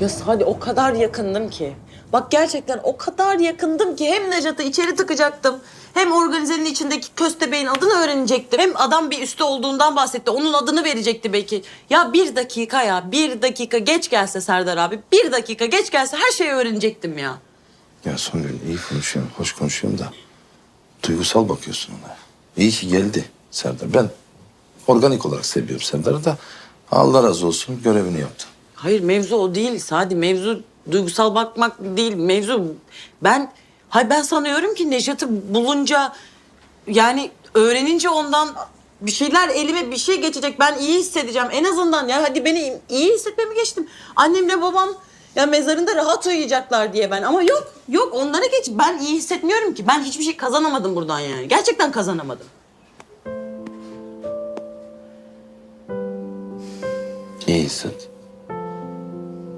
Ya Sadi o kadar yakındım ki. Bak gerçekten o kadar yakındım ki hem Necat'ı içeri tıkacaktım. Hem organizenin içindeki köstebeğin adını öğrenecektim. Hem adam bir üstü olduğundan bahsetti. Onun adını verecekti belki. Ya bir dakika ya bir dakika geç gelse Serdar abi. Bir dakika geç gelse her şeyi öğrenecektim ya. Ya Songül iyi konuşuyorum, hoş konuşuyorum da duygusal bakıyorsun ona. İyi ki geldi Serdar. Ben organik olarak seviyorum Serdar'ı da Allah razı olsun görevini yaptı. Hayır mevzu o değil Sadi. Mevzu duygusal bakmak değil. Mevzu ben hay ben sanıyorum ki Necat'ı bulunca yani öğrenince ondan bir şeyler elime bir şey geçecek. Ben iyi hissedeceğim. En azından ya hadi beni iyi hissetmemi geçtim. Annemle babam ya mezarında rahat uyuyacaklar diye ben. Ama yok yok onlara geç. Ben iyi hissetmiyorum ki. Ben hiçbir şey kazanamadım buradan yani. Gerçekten kazanamadım. İyi hisset.